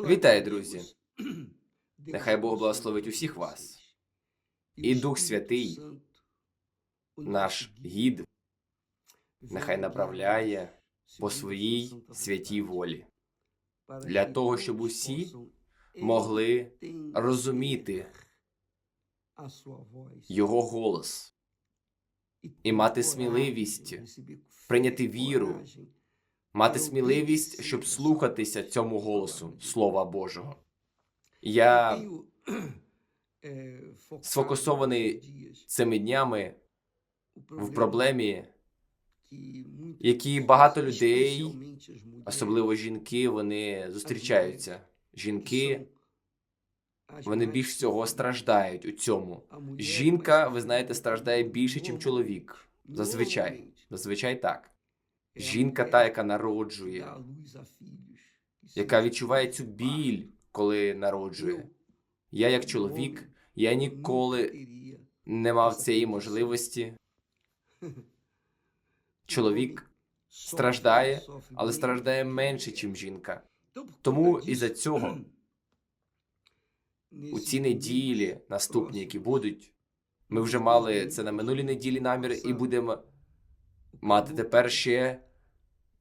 Вітаю, друзі! Нехай Бог благословить усіх вас. І Дух Святий, наш гід, нехай направляє по своїй святій волі для того, щоб усі могли розуміти його голос і мати сміливість прийняти віру, мати сміливість, щоб слухатися цьому голосу Слова Божого. Я сфокусований цими днями в проблемі, які багато людей, особливо жінки, вони зустрічаються. Жінки вони більш всього страждають у цьому. Жінка, ви знаєте, страждає більше, ніж чоловік. Зазвичай. Зазвичай так. Жінка та, яка народжує, яка відчуває цю біль, коли народжує. Я, як чоловік, я ніколи не мав цієї можливості. Чоловік страждає, але страждає менше, ніж жінка. Тому із-за цього у ці неділі наступні, які будуть, ми вже мали це на минулій неділі намір, і будемо мати тепер ще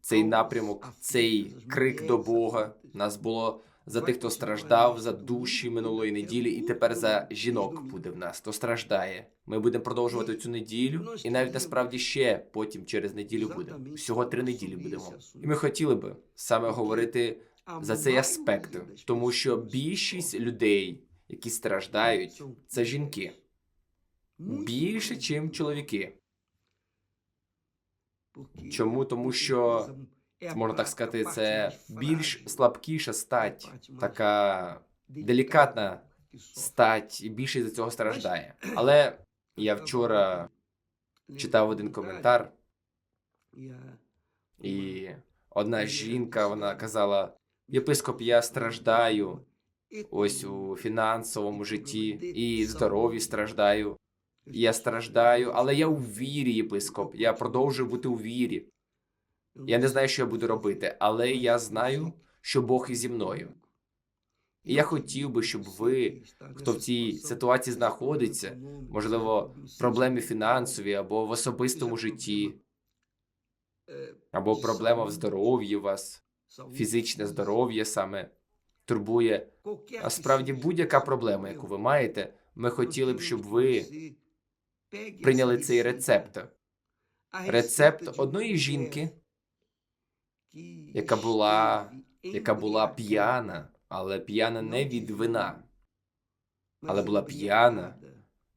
цей напрямок, цей крик до Бога. Нас було за тих, хто страждав, за душі минулої неділі, і тепер за жінок буде в нас, хто страждає. Ми будемо продовжувати цю неділю, і навіть насправді ще потім через неділю буде. Всього три неділі будемо. І ми хотіли би саме говорити за цей аспект, тому що більшість людей, які страждають, це жінки більше, ніж чоловіки. Чому? Тому що можна так сказати, це більш слабкіша стать, така делікатна стать, і більше за цього страждає. Але я вчора читав один коментар, і одна жінка вона казала: єпископ, я страждаю ось у фінансовому житті і здоров'ї страждаю. Я страждаю, але я у вірі, єпископ. Я продовжую бути у вірі. Я не знаю, що я буду робити, але я знаю, що Бог і зі мною. І я хотів би, щоб ви, хто в цій ситуації знаходиться, можливо, проблеми фінансові або в особистому житті, або проблема в здоров'ї вас, фізичне здоров'я саме турбує. А справді будь-яка проблема, яку ви маєте, ми хотіли б, щоб ви прийняли цей рецепт. Рецепт одної жінки, яка була, яка була п'яна, але п'яна не від вина, але була п'яна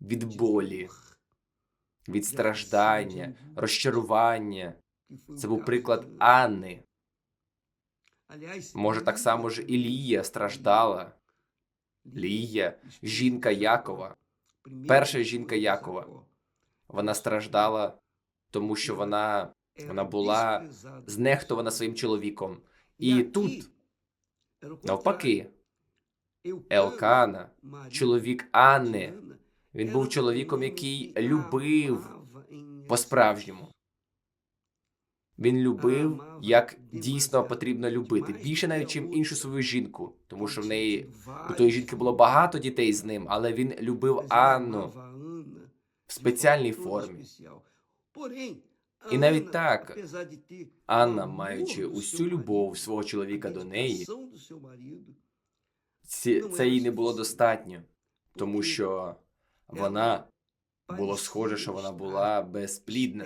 від болі, від страждання, розчарування. Це був приклад Анни. Може, так само ж і Лія страждала. Лія, жінка Якова, перша жінка Якова. Вона страждала, тому що вона, вона була знехтована своїм чоловіком. І тут, навпаки, Елкана, чоловік Анни, він був чоловіком, який любив по-справжньому. Він любив, як дійсно потрібно любити, більше навіть чим іншу свою жінку, тому що в неї у тої жінки було багато дітей з ним, але він любив Анну в спеціальній формі. І навіть так, Анна, маючи усю любов свого чоловіка до неї, це їй не було достатньо, тому що вона було схоже, що вона була безплідна,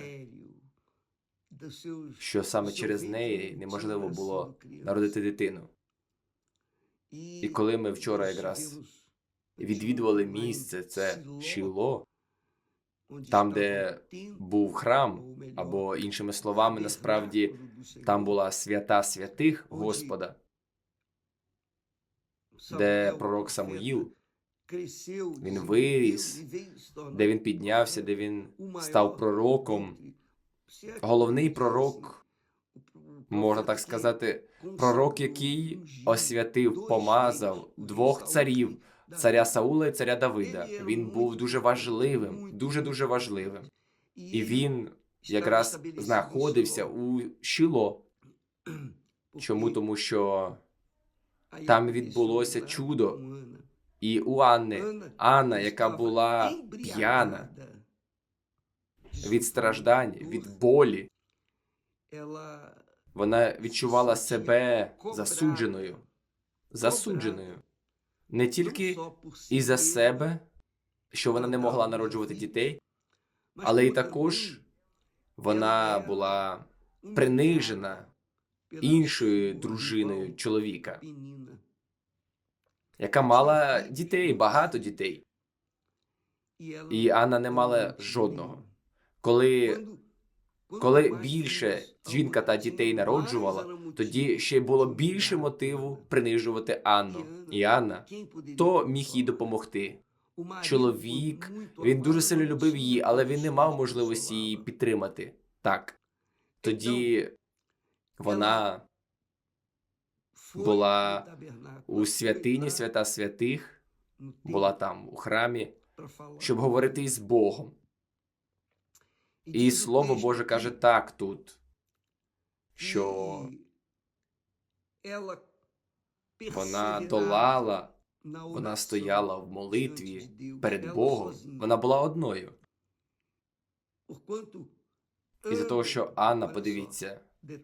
що саме через неї неможливо було народити дитину. І коли ми вчора якраз відвідували місце, це Шіло, там, де був храм, або іншими словами, насправді там була свята святих Господа, де пророк Самуїл, він виріс, де він піднявся, де він став пророком. Головний пророк, можна так сказати, пророк, який освятив, помазав двох царів, царя Саула і царя Давида. Він був дуже важливим, дуже дуже важливим. І він якраз знаходився у Шіло. Чому? Тому що Там відбулося чудо. І у Анни, Анна, яка була п'яна від страждань, від болі, вона відчувала себе засудженою, засудженою не тільки і за себе, що вона не могла народжувати дітей, але й також вона була принижена іншою дружиною чоловіка, яка мала дітей, багато дітей. І Анна не мала жодного. Коли, коли більше жінка та дітей народжувала, тоді ще було більше мотиву принижувати Анну. І Анна, хто міг їй допомогти? Чоловік, він дуже сильно любив її, але він не мав можливості її підтримати. Так. Тоді вона була у святині свята святих, була там у храмі, щоб говорити із Богом. І Слово Боже каже так тут, що вона долала, вона стояла в молитві перед Богом. Вона була одною. Із-за того, що Анна, подивіться,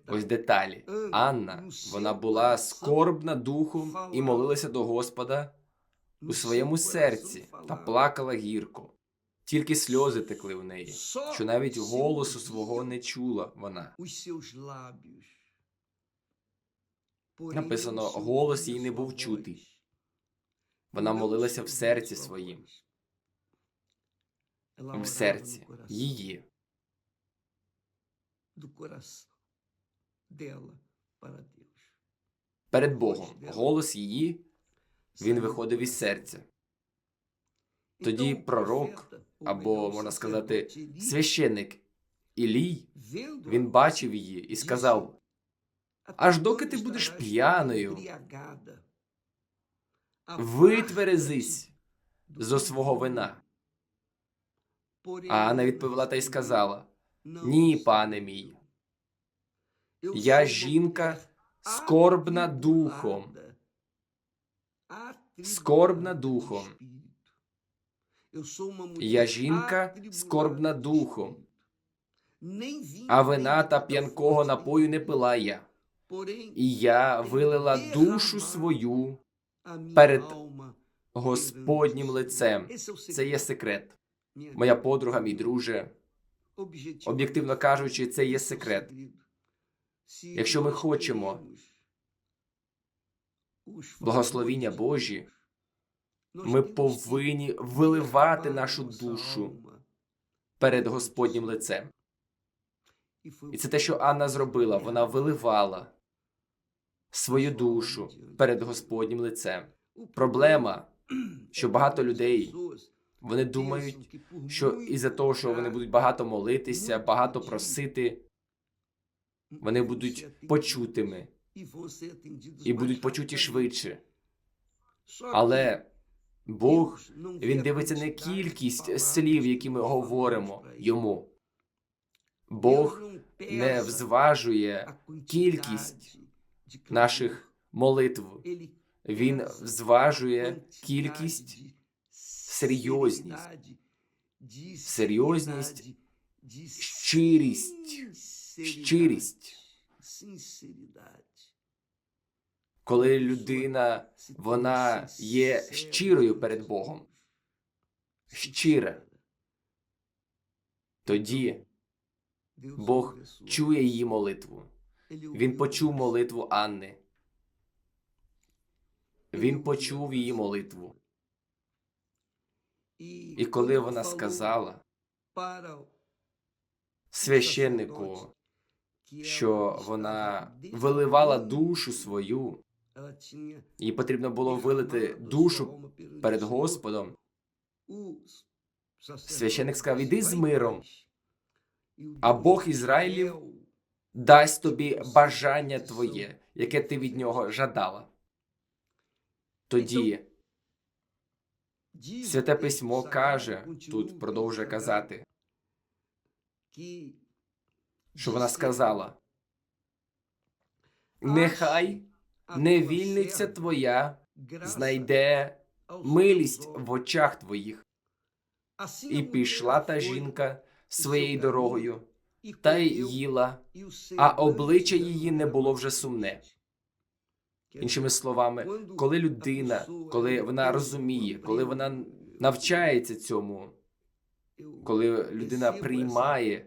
ось деталі. Анна, вона була скорбна духом і молилася до Господа у своєму серці та плакала гірко. Тільки сльози текли в неї, що навіть голосу свого не чула вона. Написано, голос їй не був чутий. Вона молилася в серці своїм, в серці. її. Перед Богом. Голос її він виходив із серця. Тоді пророк, або можна сказати, священник Ілій, він бачив її і сказав: аж доки ти будеш п'яною, витверезись зо свого вина. А Анна відповіла та й сказала: Ні, пане мій, я жінка скорбна духом, скорбна духом. Я жінка скорбна духом, а вина та п'янкого напою не пила я. І я вилила душу свою перед Господнім лицем. Це є секрет. Моя подруга, мій друже, об'єктивно кажучи, це є секрет. Якщо ми хочемо благословіння Божі, ми повинні виливати нашу душу перед Господнім лицем. І це те, що Анна зробила. Вона виливала свою душу перед Господнім лицем. Проблема, що багато людей вони думають, що із-за того, що вони будуть багато молитися, багато просити, вони будуть почутими і будуть почуті швидше. Але Бог він дивиться на кількість слів, які ми говоримо йому. Бог не взважує кількість наших молитв. Він зважує кількість, серйозність, серйозність, щирість, щирість. Коли людина вона є щирою перед Богом, щира, тоді Бог чує її молитву. Він почув молитву Анни. Він почув її молитву. І коли вона сказала священнику, що вона виливала душу свою, їй потрібно було вилити душу перед Господом. Священник сказав: іди з миром, а Бог Ізраїлів дасть тобі бажання твоє, яке ти від нього жадала. Тоді Святе письмо каже, тут продовжує казати, що вона сказала: Нехай невільниця твоя знайде милість в очах твоїх. І пішла та жінка своєю дорогою, та й їла, а обличчя її не було вже сумне. Іншими словами, коли людина, коли вона розуміє, коли вона навчається цьому, коли людина приймає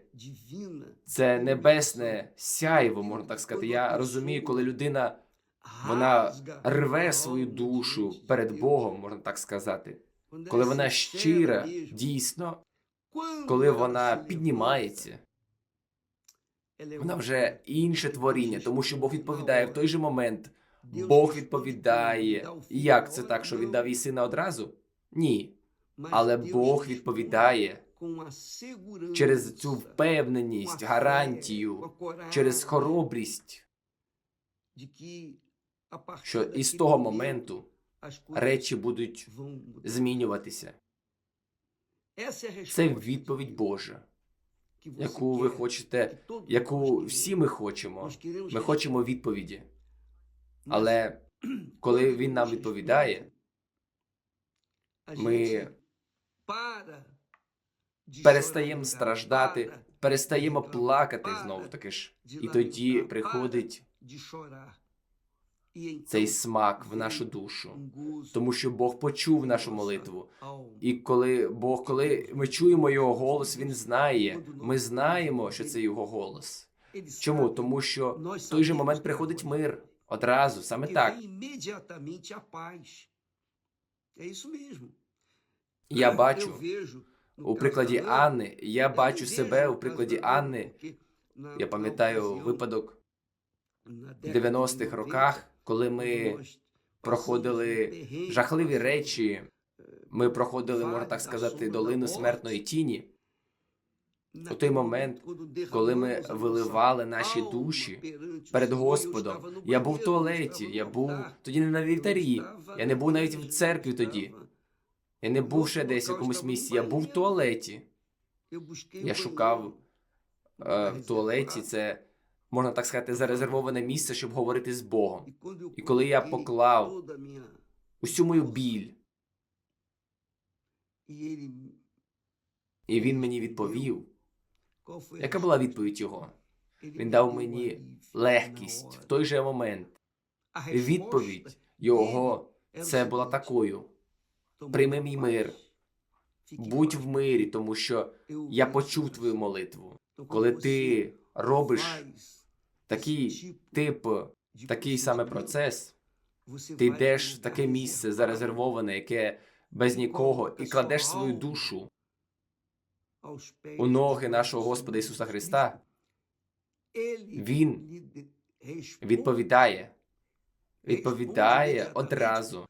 це небесне сяйво, можна так сказати. Я розумію, коли людина вона рве свою душу перед Богом, можна так сказати. Коли вона щира, дійсно, коли вона піднімається, вона вже інше творіння, тому що Бог відповідає в той же момент. Бог відповідає. Як це так, що він дав їй сина одразу? Ні. Але Бог відповідає через цю впевненість, гарантію, через хоробрість, що із того моменту речі будуть змінюватися. Це відповідь Божа, яку ви хочете, яку всі ми хочемо. Ми хочемо відповіді. Але коли він нам відповідає, ми перестаємо страждати, перестаємо плакати знову таки ж. І тоді приходить цей смак в нашу душу, тому що Бог почув нашу молитву. І коли Бог, коли ми чуємо його голос, він знає. Ми знаємо, що це його голос. Чому? Тому що в той же момент приходить мир одразу, саме так. Я бачу у прикладі Анни, я бачу себе у прикладі Анни. Я пам'ятаю випадок в 90-х роках, коли ми проходили жахливі речі. Ми проходили, можна так сказати, долину смертної тіні. У той момент, коли ми виливали наші душі перед Господом. Я був в туалеті, я був тоді не на вівтарі, я не був навіть в церкві тоді. Я не був ще десь в якомусь місці, я був в туалеті. Я шукав е, в туалеті це, можна так сказати, зарезервоване місце, щоб говорити з Богом. І коли я поклав усю мою біль, і він мені відповів, яка була відповідь його? Він дав мені легкість в той же момент. Відповідь його це була такою: прийми мій мир, будь в мирі, тому що я почув твою молитву. Коли ти робиш такий тип, такий саме процес, ти йдеш в таке місце зарезервоване, яке без нікого, і кладеш свою душу у ноги нашого Господа Ісуса Христа. Він відповідає, відповідає одразу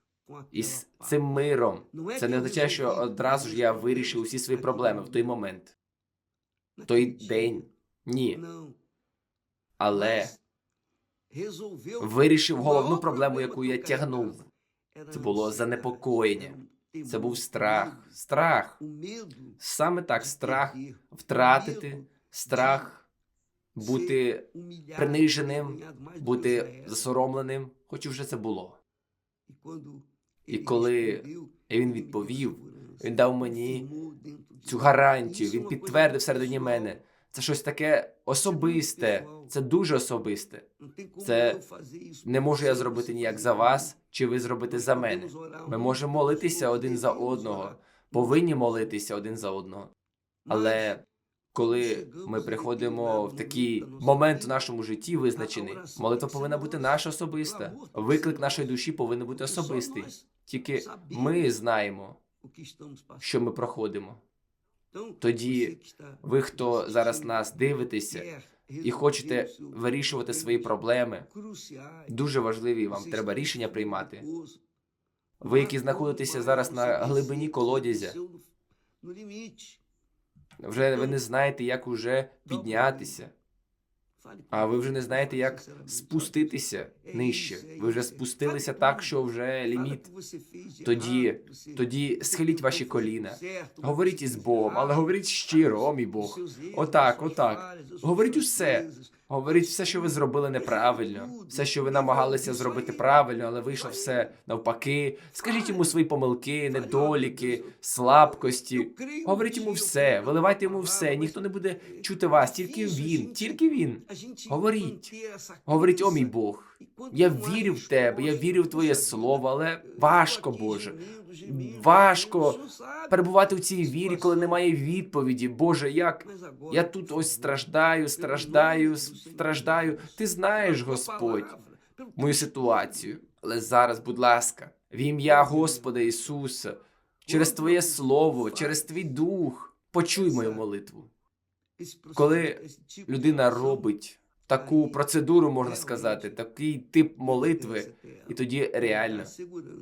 із цим миром. Це не означає, що одразу ж я вирішив усі свої проблеми в той момент, в той день. Ні. Але вирішив головну проблему, яку я тягнув. Це було занепокоєння. Це був страх. Страх. Саме так, страх втратити, страх бути приниженим, бути засоромленим, хоч вже це було. І коли він відповів, він дав мені Цю гарантію він підтвердив всередині мене. Це щось таке особисте, це дуже особисте. це Не можу я зробити ніяк за вас, чи ви зробите за мене. Ми можемо молитися один за одного, повинні молитися один за одного. Але коли ми приходимо в такий момент в нашому житті визначений, молитва повинна бути наша особиста. Виклик нашої душі повинен бути особистий. Тільки ми знаємо, що ми проходимо. Тоді Ви, хто зараз нас дивитеся і хочете вирішувати свої проблеми, дуже важливі вам треба рішення приймати. Ви, які знаходитеся зараз на глибині колодязя, вже ви не знаєте, як уже піднятися, а ви вже не знаєте, як спуститися нижче. Ви вже спустилися так, що вже ліміт. Тоді, тоді схиліть ваші коліна, говоріть із Богом, але говоріть щиро, о мій Бог. Отак, отак. Говоріть усе. Говоріть все, що ви зробили неправильно, все, що ви намагалися зробити правильно, але вийшло все навпаки. Скажіть йому свої помилки, недоліки, слабкості. Говоріть йому все, виливайте йому все. Ніхто не буде чути вас, тільки він, тільки він. Говоріть. Говоріть, о мій Бог. Я вірю в тебе, я вірю в твоє слово, але важко, Боже. Важко перебувати в цій вірі, коли немає відповіді. Боже, як я тут ось страждаю, страждаю, страждаю. Ти знаєш, Господь, мою ситуацію. Але зараз, будь ласка, в ім'я Господа Ісуса, через Твоє Слово, через Твій Дух, почуй мою молитву. Коли людина робить Таку процедуру можна сказати, такий тип молитви, і тоді реально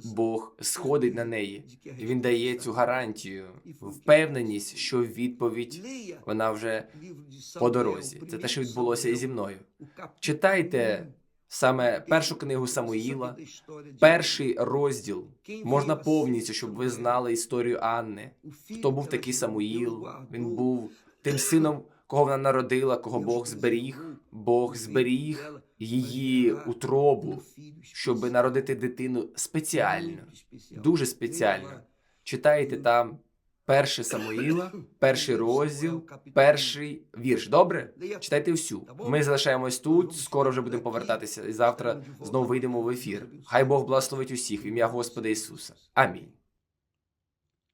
Бог сходить на неї, і він дає цю гарантію, впевненість, що відповідь вона вже по дорозі. Це те, що відбулося і зі мною. Читайте саме першу книгу Самуїла, перший розділ. Можна повністю, щоб ви знали історію Анни. Хто був такий Самуїл? Він був тим сином, кого вона народила, кого Бог зберіг. Бог зберіг її утробу, щоб народити дитину спеціально, дуже спеціально. Читайте там перше Самуїла, перший розділ, перший вірш. Добре? Читайте всю. Ми залишаємось тут. Скоро вже будемо повертатися, і завтра знову вийдемо в ефір. Хай Бог благословить усіх в ім'я Господа Ісуса. Амінь.